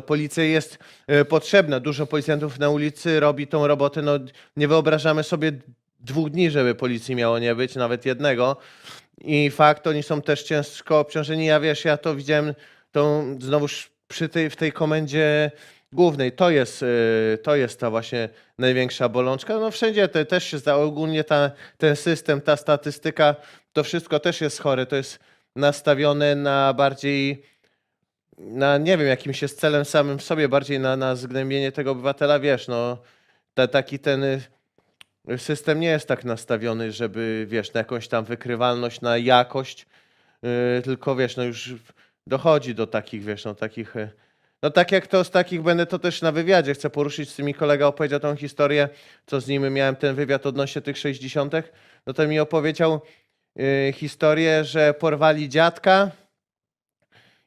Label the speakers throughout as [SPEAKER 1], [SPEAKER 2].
[SPEAKER 1] Policja jest e, potrzebna, dużo policjantów na ulicy robi tą robotę, no nie wyobrażamy sobie dwóch dni, żeby policji miało nie być, nawet jednego. I fakt, oni są też ciężko obciążeni. Ja wiesz, ja to widziałem tą znowuż przy tej, w tej komendzie głównej. To jest, y, to jest ta właśnie największa bolączka. No wszędzie to też się zdało. Ogólnie ta, ten system, ta statystyka, to wszystko też jest chore. To jest nastawione na bardziej na, nie wiem, jakimś jest celem samym w sobie, bardziej na, na zgnębienie tego obywatela, wiesz, no, ta, taki ten y, system nie jest tak nastawiony, żeby, wiesz, na jakąś tam wykrywalność, na jakość, yy, tylko, wiesz, no już dochodzi do takich, wiesz, no takich, y, no tak jak to z takich będę to też na wywiadzie, chcę poruszyć z tymi kolega opowiedział tą historię, co z nim miałem ten wywiad odnośnie tych 60., no to mi opowiedział historię, że porwali dziadka,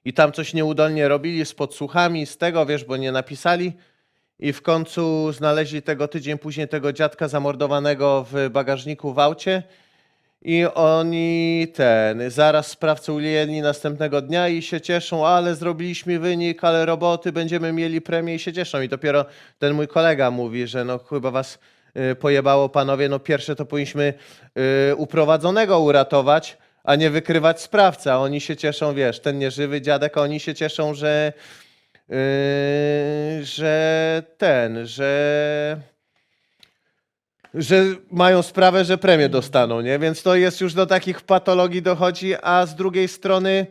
[SPEAKER 1] i tam coś nieudolnie robili z podsłuchami, z tego, wiesz, bo nie napisali. I w końcu znaleźli tego tydzień później tego dziadka zamordowanego w bagażniku w aucie. I oni ten, zaraz sprawcę ujęli następnego dnia i się cieszą, ale zrobiliśmy wynik, ale roboty, będziemy mieli premię i się cieszą. I dopiero ten mój kolega mówi, że no chyba was y, pojebało panowie, no pierwsze to powinniśmy y, uprowadzonego uratować, a nie wykrywać sprawcę. A oni się cieszą, wiesz, ten nieżywy dziadek, oni się cieszą, że yy, że ten, że że mają sprawę, że premię dostaną, nie? Więc to jest już do takich patologii dochodzi, a z drugiej strony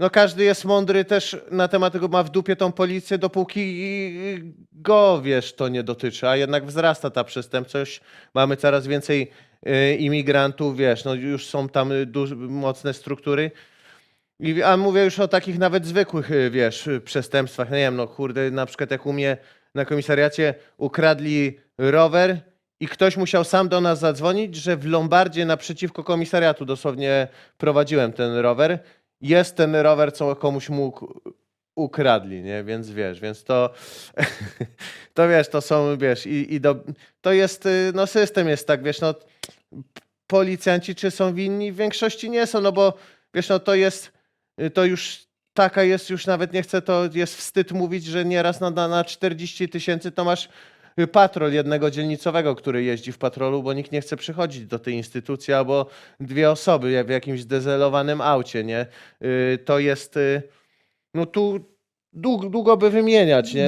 [SPEAKER 1] no każdy jest mądry też na temat tego, ma w dupie tą policję, dopóki go, wiesz, to nie dotyczy, a jednak wzrasta ta przestępczość, mamy coraz więcej imigrantów, wiesz, no już są tam y, duż, mocne struktury, i, a mówię już o takich nawet zwykłych, y, wiesz, y, przestępstwach, nie wiem, no kurde, na przykład jak u mnie na komisariacie ukradli rower i ktoś musiał sam do nas zadzwonić, że w Lombardzie naprzeciwko komisariatu dosłownie prowadziłem ten rower, jest ten rower, co komuś mógł ukradli, nie? Więc wiesz, więc to, to wiesz, to są, wiesz, i, i do, to jest, y, no system jest tak, wiesz, no policjanci czy są winni? W większości nie są, no bo wiesz, no to jest, y, to już taka jest, już nawet nie chcę, to jest wstyd mówić, że nieraz na, na, na 40 tysięcy to masz y, patrol jednego dzielnicowego, który jeździ w patrolu, bo nikt nie chce przychodzić do tej instytucji, albo dwie osoby w jakimś dezelowanym aucie, nie? To jest, no tu długo, długo by wymieniać, nie?